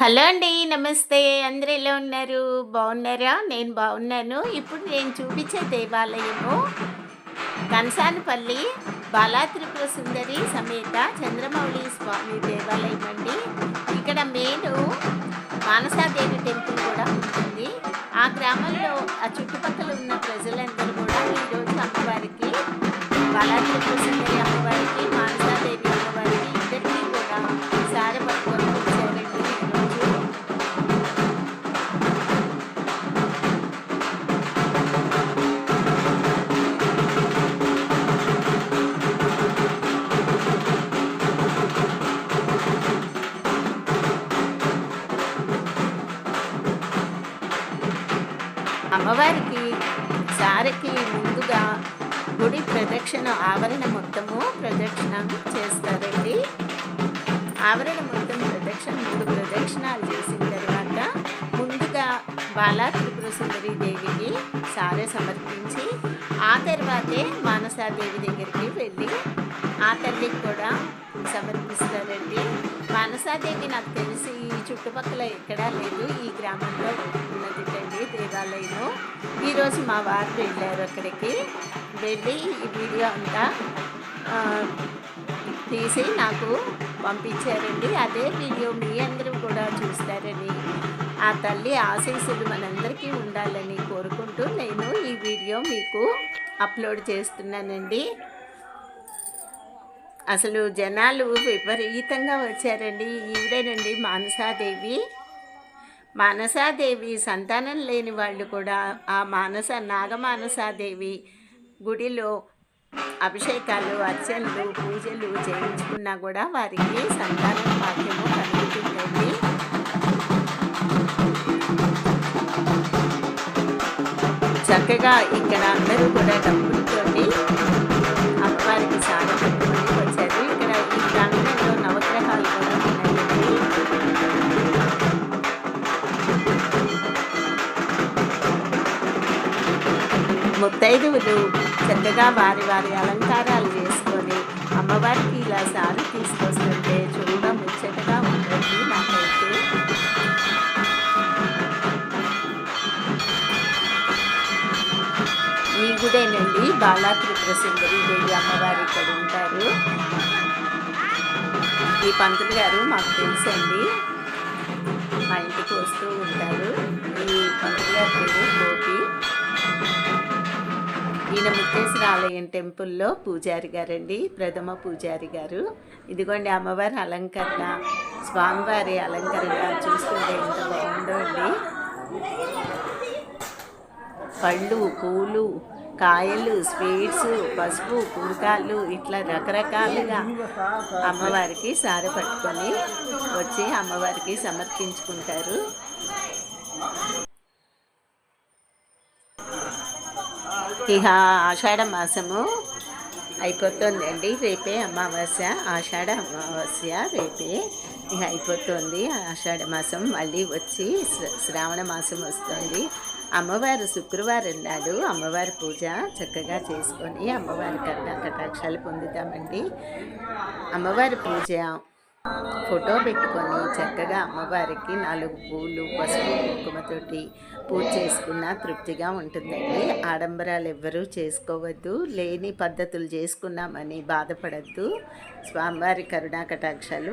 Hello అండి నమస్తే. అందరూ ఎలా ఉన్నారు? బాగున్నారా? నేను బాగున్నాను. ఇప్పుడు నేను చూపించే దేవాలయము కన్సానపల్లి బాలాత్రిపుర సుందరి సమేత చంద్రమౌళి స్వామి దేవాలయం అండి. ఇక్కడ మెయిన్ మానసాదేవి టెంపుల్ కూడా ఉంటుంది. ఆ గ్రామంలో ఆ చుట్టుపక్కల ఉన్న ప్రజలందరూ కూడా ఈరోజు అమ్మవారికి బాలాత్రిపుర సుందరి అమ్మ అమ్మవారికి సారికి ముందుగా గుడి ప్రదక్షిణ ఆవరణ మొత్తము ప్రదక్షిణ చేస్తారండి. ఆవరణ మొత్తం ప్రదక్షిణ మూడు ప్రదక్షిణాలు చేసిన తర్వాత ముందుగా బాలా త్రిపుర సుందరి దేవికి సారె సమర్పించి ఆ తర్వాతే మానసాదేవి దగ్గరికి వెళ్ళి ఆ తల్లికి కూడా సమర్పిస్తారండి. మానసాదేవి నాకు తెలిసి ఈ చుట్టుపక్కల ఎక్కడా లేదు. ఈ గ్రామంలో ఉన్నది అండి దేవాలయము. ఈరోజు మా వారు వెళ్ళారు అక్కడికి. వెళ్ళి ఈ వీడియో అంతా తీసి నాకు పంపించారండి. అదే వీడియో మీ అందరూ కూడా చూస్తారని ఆ తల్లి ఆశీస్సులు మనందరికీ ఉండాలని కోరుకుంటూ నేను ఈ వీడియో మీకు అప్లోడ్ చేస్తున్నానండి. అసలు జనాలు విపరీతంగా వచ్చారండి. ఈవిడేనండి మానసాదేవి. మానసాదేవి సంతానం లేని వాళ్ళు కూడా ఆ మానస నాగమానసాదేవి గుడిలో అభిషేకాలు అర్చనలు పూజలు చేయించుకున్నా కూడా వారికి సంతానం భాగ్యము కలుగుతుందండి. చక్కగా ఇక్కడ అందరూ కూడా డబ్బులతోటి ముత్తైదువులు చక్కగా వారి వారి అలంకారాలు చేసుకొని అమ్మవారికి ఇలా సారి తీసుకొస్తుంటే చూడ ముచ్చటగా ఉంటుంది నాకైతే. ఈ గుడేనండి బాలా త్రిపుర సుందరి దేవి అమ్మవారు ఇక్కడ ఉంటారు. ఈ పంతులు గారు మాకు తెలుసండి. మా ఇంటికి వస్తూ ఉంటారు. ఈ పంతులు గారి పేరు గోపి. ఈయన ముక్తేశ్వర ఆలయం టెంపుల్లో పూజారి గారండి ప్రథమ పూజారి గారు. ఇదిగోండి అమ్మవారి అలంకరణ స్వామివారి అలంకరణ. చూస్తుంటే ఎంత బాగుందో అండి. పళ్ళు పూలు కాయలు స్వీట్స్ పసుపు కుడకాలు ఇట్లా రకరకాలుగా అమ్మవారికి సార పట్టుకొని వచ్చి అమ్మవారికి సమర్పించుకుంటారు. ఇక ఆషాఢ మాసము అయిపోతుందండి. రేపే అమావాస్య ఆషాఢ అమావాస్య రేపే ఇక అయిపోతుంది. ఆషాఢ మాసం మళ్ళీ వచ్చి శ్ర- శ్రావణ మాసం వస్తుంది. అమ్మవారు శుక్రవారం నాడు అమ్మవారి పూజ చక్కగా చేసుకొని అమ్మవారి కన్నా కటాక్షాలు పొందుతామండి. అమ్మవారి పూజ ఫోటో పెట్టుకొని చక్కగా అమ్మవారికి నాలుగు పూలు పసుపు కుంకుమతోటి పూజ చేసుకున్న తృప్తిగా ఉంటుందండి. ఆడంబరాలు ఎవ్వరూ చేసుకోవద్దు లేని పద్ధతులు చేసుకున్నామని బాధపడద్దు. స్వామివారి కరుణా కటాక్షాలు